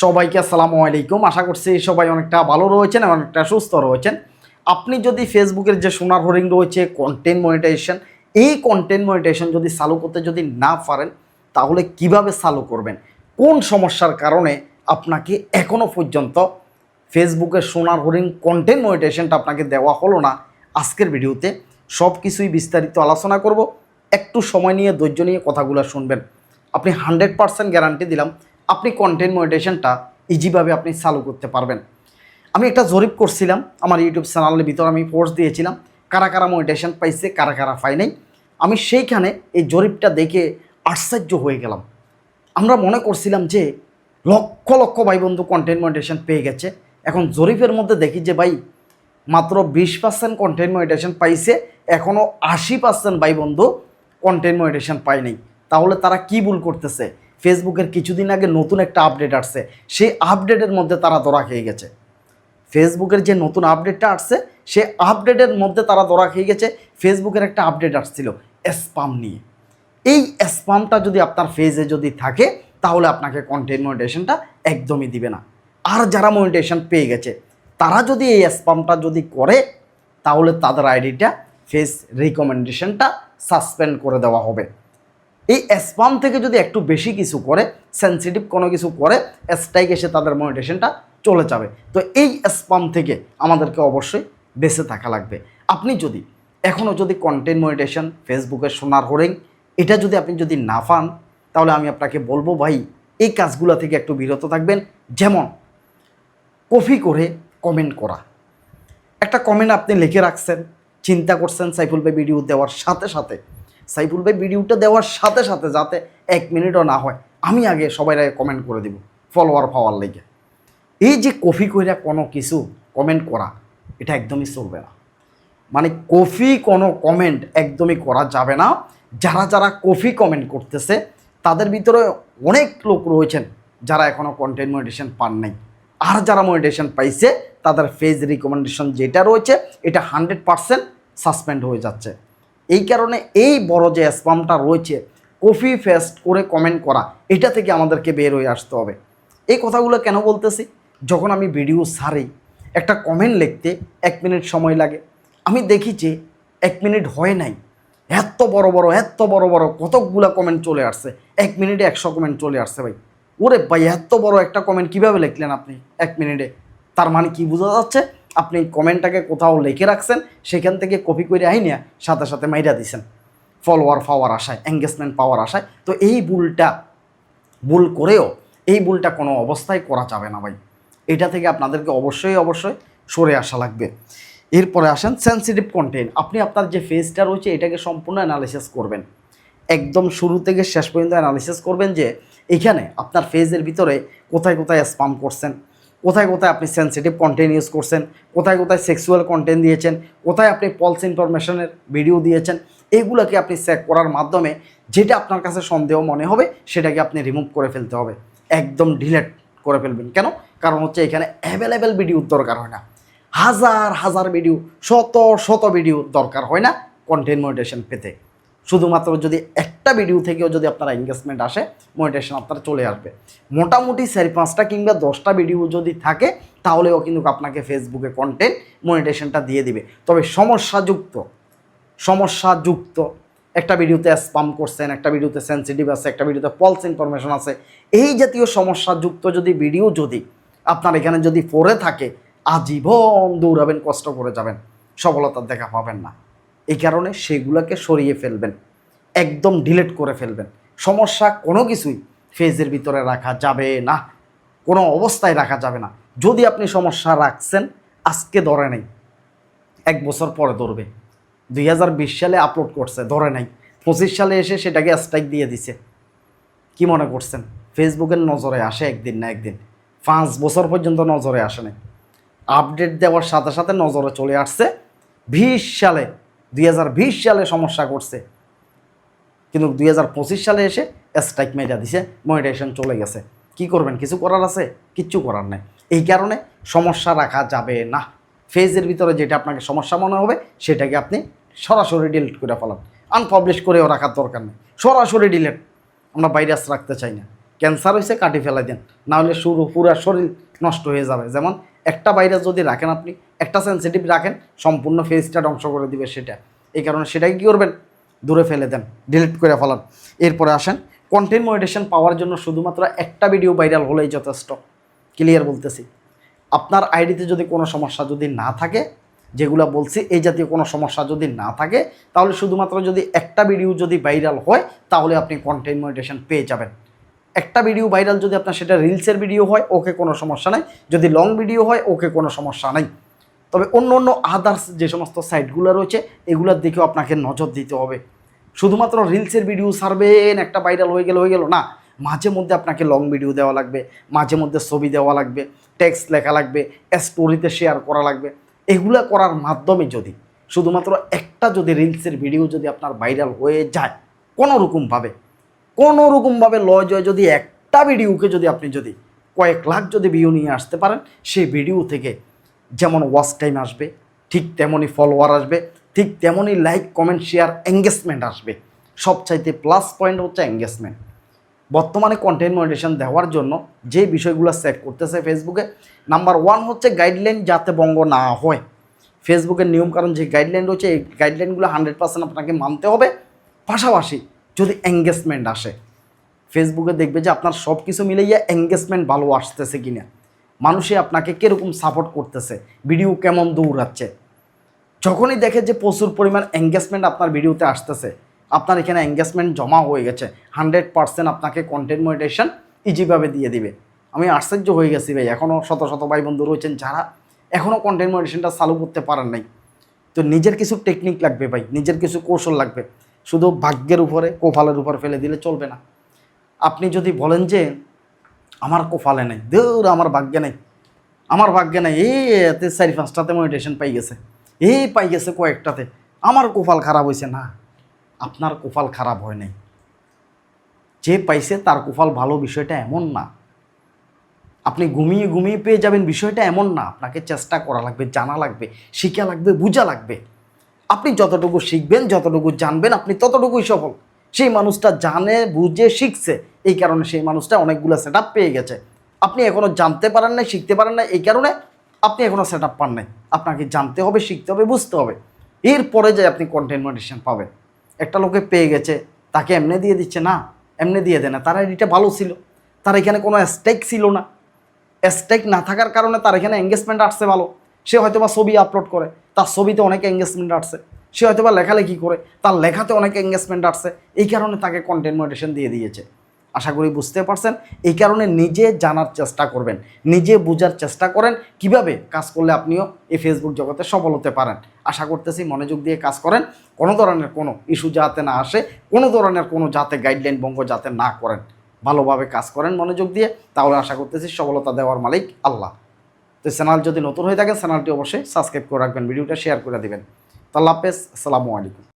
সবাইকে আসসালামু আলাইকুম। আশা করছি সবাই অনেকটা ভালো রয়েছেন এবং অনেকটা সুস্থ রয়েছেন। আপনি যদি ফেসবুকের যে সোনার হরিং রয়েছে কন্টেন্ট মনিটাইজেশন এই কন্টেন্ট মনিটাইজেশন যদি চালু করতে যদি না পারেন, তাহলে কীভাবে চালু করবেন? কোন সমস্যার কারণে আপনাকে এখনও পর্যন্ত ফেসবুকের সোনার হরিং কন্টেন্ট মনিটাইজেশনটা আপনাকে দেওয়া হলো না? আজকের ভিডিওতে সব কিছুই বিস্তারিত আলোচনা করব। একটু সময় নিয়ে, ধৈর্য নিয়ে কথাগুলো শুনবেন। আপনি হান্ড্রেড পার্সেন্ট গ্যারান্টি দিলাম আপনি কন্টেন্ট মনিটেশনটা ইজিভাবে আপনি চালু করতে পারবেন। আমি একটা জরিপ করছিলাম আমার ইউটিউব চ্যানেলের ভিতর আমি পোস্ট দিয়েছিলাম, কারা কারা মনিটেশন পাইছে, কারা কারা পাই নাই। আমি সেইখানে এই জরিপটা দেখে আশ্চর্য হয়ে গেলাম। আমরা মনে করছিলাম যে লক্ষ লক্ষ ভাই বন্ধু কন্টেন্ট মনিটেশন পেয়ে গেছে। এখন জরিপের মধ্যে দেখি যে ভাই মাত্র বিশ পার্সেন্ট কন্টেন্ট মনিটেশন পাইছে এখনও আশি পার্সেন্ট ভাই বন্ধু কন্টেন্ট মনিটেশন পায়নি তাহলে তারা কি ভুল করতেছে? ফেসবুকের কিছুদিন আগে নতুন একটা আপডেট আসছে। সেই আপডেটের মধ্যে তারা ধরা খেয়ে গেছে। ফেসবুকের যে নতুন আপডেটটা আসছে সে আপডেটের মধ্যে তারা ধরা খেয়ে গেছে। ফেসবুকের একটা আপডেট আসছিল স্পাম নিয়ে। এই স্পামটা যদি আপনার ফেজে যদি থাকে, তাহলে আপনাকে কন্টেন্ট মনিটেশনটা একদমই দিবে না। আর যারা মনিটেশন পেয়ে গেছে, তারা যদি এই স্পামটা যদি করে, তাহলে তাদের আইডিটা ফেস রিকমেন্ডেশনটা সাসপেন্ড করে দেওয়া হবে। এই স্পাম থেকে যদি একটু বেশি কিছু করে সেন্সিটিভ কোনো কিছু করে স্ট্রাইক এসে তাদের মনিটেশনটা চলে যাবে। তো এই স্পাম থেকে আমাদেরকে অবশ্যই বেঁচে থাকা লাগবে। আপনি যদি এখনও যদি কন্টেন্ট মনিটেশন ফেসবুকের সোনার হরিং এটা যদি আপনি যদি না পান, তাহলে আমি আপনাকে বলব ভাই, এই কাজগুলো থেকে একটু বিরত থাকবেন। যেমন, কপি করে কমেন্ট করা। একটা কমেন্ট আপনি লিখে রাখছেন, চিন্তা করছেন সাইফুল ভাই ভিডিও দেওয়ার সাথে সাথে সাইফুল ভাই ভিডিওটা দেওয়ার সাথে সাথে যাতে এক মিনিটও না হয়, আমি আগে সবাই কমেন্ট করে দিব ফলোয়ার পাওয়ার লেগে। এই যে কফি কইরা কোনো কিছু কমেন্ট করা, এটা একদমই চলবে না। মানে কফি কোনো কমেন্ট একদমই করা যাবে না। যারা যারা কফি কমেন্ট করতেছে, তাদের ভিতরে অনেক লোক রয়েছেন যারা এখনও কন্টেন্ট মনিটেশন পান নাই। আর যারা মনিটেশন পাইছে, তাদের ফেজ রিকমেন্ডেশন যেটা রয়েছে, এটা হান্ড্রেড পারসেন্ট সাসপেন্ড হয়ে যাচ্ছে। এই কারণে এই বড় যে স্পামটা রয়েছে, কফি ফেস্ট করে কমেন্ট করা, এটা থেকে আমাদেরকে বের হয়ে আসতে হবে। এই কথাগুলো কেন বলতেছি? যখন আমি ভিডিও সারি, একটা কমেন্ট লিখতে এক মিনিট সময় লাগে। আমি দেখি যে এক মিনিট হয় নাই। এত বড় বড়, এত বড় বড় কতকগুলো কমেন্ট চলে আসছে। এক মিনিটে একশো কমেন্ট চলে আসছে ভাই। ওরে ভাই, এত বড় একটা কমেন্ট কীভাবে লিখলেন আপনি এক মিনিটে তার মানে কি বোঝা যাচ্ছে? আপনি কমেন্টটাকে কোথাও লিখে রাখছেন, সেখান থেকে কপি করে আইনিয়া সাথে সাথে মাইরা দিছেন। ফলোয়ার পাওয়ার আশায় এঙ্গেজমেন্ট পাওয়ার আশায়। তো এই ভুলটা, ভুল করেও এই ভুলটা কোনো অবস্থায় করা যাবে না ভাই। এটা থেকে আপনাদেরকে অবশ্যই অবশ্যই সরে আসা লাগবে। এরপরে আসেন সেন্সিটিভ কন্টেন্ট আপনি আপনার যে ফেজটা রয়েছে, এটাকে সম্পূর্ণ অ্যানালিসিস করবেন। একদম শুরু থেকে শেষ পর্যন্ত অ্যানালিসিস করবেন যে, এখানে আপনার ফেজের ভিতরে কোথায় কোথায় স্পাম করছেন। কোথায় কোথায় আপনি সেন্সিটিভ কন্টেন্ট ইউজ করছেন, কোথায় কোথায় সেক্সুয়াল কন্টেন্ট দিয়েছেন, কোথায় আপনি পলস ইনফরমেশনের ভিডিও দিয়েছেন এইগুলোকে আপনি চেক করার মাধ্যমে যেটা আপনার কাছে সন্দেহ মনে হবে, সেটাকে আপনি রিমুভ করে ফেলতে হবে। একদম ডিলেট করে ফেলবেন। কেন? কারণ হচ্ছে এখানে অ্যাভেলেবেল ভিডিওর দরকার হয় না। হাজার হাজার ভিডিও শত শত ভিডিও দরকার হয় না কন্টেন্ট মনিটেশন পেতে। শুধুমাত্র যদি একটা ভিডিও থেকেও যদি আপনার এঙ্গেজমেন্ট আসে মনিটেশন আপনার চলে আসবে। মোটামুটি চারি পাঁচটা কিংবা দশটা ভিডিও যদি থাকে, তাহলেও কিন্তু আপনাকে ফেসবুকে কন্টেন্ট মনিটেশনটা দিয়ে দিবে। তবে সমস্যাযুক্ত সমস্যাযুক্ত একটা ভিডিওতে স্পাম করছেন, একটা ভিডিওতে সেন্সিটিভ আছে, একটা ভিডিওতে পলস ইনফরমেশন আছে, এই জাতীয় সমস্যাযুক্ত যদি ভিডিও যদি আপনার এখানে যদি পড়ে থাকে, আজীবন দৌড়াবেন, কষ্ট করে যাবেন। সফলতার দেখা পাবেন না। এই কারণে সেগুলোকে সরিয়ে ফেলবেন, একদম ডিলেট করে ফেলবেন। সমস্যা কোনো কিছুই ফেজের ভিতরে রাখা যাবে না, কোনো অবস্থায় রাখা যাবে না। যদি আপনি সমস্যা রাখছেন, আজকে ধরে নেই, এক বছর পরে ধরবে। দুই হাজার বিশ সালে আপলোড করছে, ধরে নাই। পঁচিশ সালে এসে সেটাকে স্ট্রাইক দিয়ে দিছে। কি মনে করছেন? ফেসবুকের নজরে আসে একদিন না একদিন। পাঁচ বছর পর্যন্ত নজরে আসে আপডেট দেওয়ার সাথে সাথে নজরে চলে আসছে। বিশ সালে দুই হাজার বিশ সালে সমস্যা করছে। কিন্তু দুই হাজার পঁচিশ সালে এসে স্ট্রাইক মেজা দিছে মনিটাইজেশন চলে গেছে। কি করবেন? কিছু করার আছে? কিচ্ছু করার নেই। এই কারণে সমস্যা রাখা যাবে না। ফেজের ভিতরে যেটা আপনাকে সমস্যা মনে হবে, সেটাকে আপনি সরাসরি ডিলিট করে ফেলান। আনপাবলিশ করেও রাখার দরকার নেই। সরাসরি ডিলিট আমরা ভাইরাস রাখতে চাই না। ক্যান্সার হয়েছে কাটি ফেলাই দেন। না হলে শুরু, পুরা শরীর নষ্ট হয়ে যাবে। যেমন একটা ভাইরাস যদি রাখেন আপনি, একটা সেন্সিটিভ রাখেন, সম্পূর্ণ ফেসটা ধ্বংস করে দিবে সেটা। এই কারণে সেটাই কী করবেন? দূরে ফেলে দেন ডিলিট করে ফেলান। এরপরে আসেন কন্টেন্ট মনিটেশন পাওয়ার জন্য শুধুমাত্র একটা ভিডিও ভাইরাল হলেই যথেষ্ট। ক্লিয়ার বলতেছি। আপনার আইডিতে যদি কোনো সমস্যা যদি না থাকে, যেগুলো বলছি, এই জাতীয় কোনো সমস্যা যদি না থাকে, তাহলে শুধুমাত্র যদি একটা ভিডিও যদি ভাইরাল হয়, তাহলে আপনি কন্টেন্ট মনিটেশন পেয়ে যাবেন। একটা ভিডিও ভাইরাল যদি আপনার সেটা রিলসের ভিডিও হয়, ওকে কোনো সমস্যা নাই। যদি লং ভিডিও হয়, ওকে কোনো সমস্যা নাই। তবে অন্য অন্য আদার্স যে সমস্ত সাইটগুলো রয়েছে, এগুলোর দিকেও আপনাকে নজর দিতে হবে। শুধুমাত্র রিলসের ভিডিও ছাড়বেন একটা ভাইরাল হয়ে গেল হয়ে গেল না, মাঝে মধ্যে আপনাকে লং ভিডিও দেওয়া লাগবে, মাঝে মধ্যে ছবি দেওয়া লাগবে টেক্সট লেখা লাগবে স্টোরিতে শেয়ার করা লাগবে। এগুলো করার মাধ্যমে যদি, শুধুমাত্র একটা যদি রিলসের ভিডিও যদি আপনার ভাইরাল হয়ে যায়, কোনো রকমভাবে কোনো রকমভাবে লয় জয় যদি একটা ভিডিওকে যদি আপনি যদি কয়েক লাখ যদি ভিউ নিয়ে আসতে পারেন, সেই ভিডিও থেকে যেমন ওয়াচ টাইম আসবে, ঠিক তেমনই ফলোয়ার আসবে, ঠিক তেমনই লাইক কমেন্ট শেয়ার এঙ্গেজমেন্ট আসবে। সবচাইতে প্লাস পয়েন্ট হচ্ছে এঙ্গেজমেন্ট বর্তমানে কন্টেন্ট মনিটেশন দেওয়ার জন্য যে বিষয়গুলো সেট করতেছে ফেসবুকে নাম্বার ওয়ান হচ্ছে গাইডলাইন যাতে বঙ্গ না হয়। ফেসবুকের নিয়মকানুন যে গাইডলাইন রয়েছে, এই গাইডলাইনগুলো হান্ড্রেড পার্সেন্ট আপনাকে মানতে হবে। পাশাপাশি যদি এঙ্গেজমেন্ট আসে। ফেসবুকে দেখবে যে আপনার সব কিছু মিলাইয়া এঙ্গেজমেন্ট ভালো আসতেছে কি না মানুষে আপনাকে কীরকম সাপোর্ট করতেছে। ভিডিও কেমন দৌড়াচ্ছে। যখনই দেখে যে প্রচুর পরিমাণ এঙ্গেজমেন্ট আপনার ভিডিওতে আসতেছে, আপনার এখানে এঙ্গেজমেন্ট জমা হয়ে গেছে। হান্ড্রেড পার্সেন্ট আপনাকে কন্টেন্ট মনিটেশন ইজিভাবে দিয়ে দিবে। আমি আশ্চর্য হয়ে গেছি ভাই এখনও শত শত ভাই বন্ধু রয়েছেন যারা এখনও কন্টেন্ট মনিটেশনটা চালু করতে পারেন নাই। তো নিজের কিছু টেকনিক লাগবে ভাই, নিজের কিছু কৌশল লাগবে। শুধু ভাগ্যের উপরে, কোফালের উপর ফেলে দিলে চলবে না। আপনি যদি বলেন যে, আমার কোফালে নেই দৌড় আমার ভাগ্যে নেই, আমার ভাগ্যে নেই, এই এতে চারি পাঁচটাতে মনিটেশন পাই গেছে, এই পাই গেছে কয়েকটাতে, আমার কোফাল খারাপ হয়েছে না। আপনার কোফাল খারাপ হয় নাই। যে পাইছে তার কোফাল ভালো বিষয়টা এমন না। আপনি ঘুমিয়ে ঘুমিয়ে পেয়ে যাবেন বিষয়টা এমন না। আপনাকে চেষ্টা করা লাগবে, জানা লাগবে, শিখা লাগবে, বোঝা লাগবে। আপনি যতটুকু শিখবেন, যতটুকু জানবেন, আপনি ততটুকুই সফল। সেই মানুষটা জানে, বুঝে, শিখছে। এই কারণে সেই মানুষটা অনেকগুলো সেট পেয়ে গেছে। আপনি এখনও জানতে পারেন না শিখতে পারেন না এই কারণে আপনি এখনও সেট আপ পান নাই। আপনাকে জানতে হবে, শিখতে হবে, বুঝতে হবে। এরপরে যে আপনি কন্টেন্ট মনিটেশন পাবেন। একটা লোকে পেয়ে গেছে, তাকে এমনি দিয়ে দিচ্ছে, না, এমনি দিয়ে দেয় না। তার আইডিটা ভালো ছিল। তার এখানে কোনো স্টেক ছিল না। স্টেক না থাকার কারণে তার এখানে এঙ্গেজমেন্ট আসছে ভালো। সে হয়তো বা ছবি আপলোড করে, তার ছবিতে অনেক এঙ্গেজমেন্ট আসছে সে হয়তো বা লেখালেখি করে, তার লেখাতে অনেক এঙ্গেজমেন্ট আসছে এই কারণে তাকে কন্টেন্ট মনিটেশন দিয়ে দিয়েছে। আশা করি বুঝতে পারছেন, এই কারণে নিজে জানার চেষ্টা করবেন, নিজে বোঝার চেষ্টা করেন, কীভাবে কাজ করলে আপনিও এই ফেসবুক জগতে সফল হতে পারেন। আশা করতেছি মনোযোগ দিয়ে কাজ করেন, কোনো ধরনের কোনো ইস্যু যাতে না আসে, কোনো ধরনের কোনো যাতে গাইডলাইন ভঙ্গ যাতে না করেন, ভালোভাবে কাজ করেন মনোযোগ দিয়ে, তাহলে আশা করতেছি সফলতা দেওয়ার মালিক আল্লাহ। তো চ্যানেল যদি নতুন হয়ে থাকেন চ্যানেলটি অবশ্যই সাবস্ক্রাইব করে রাখবেন, ভিডিওটা শেয়ার করে দেবেন। তো আল্লাহ হাফেজ, আসসালামু আলাইকুম।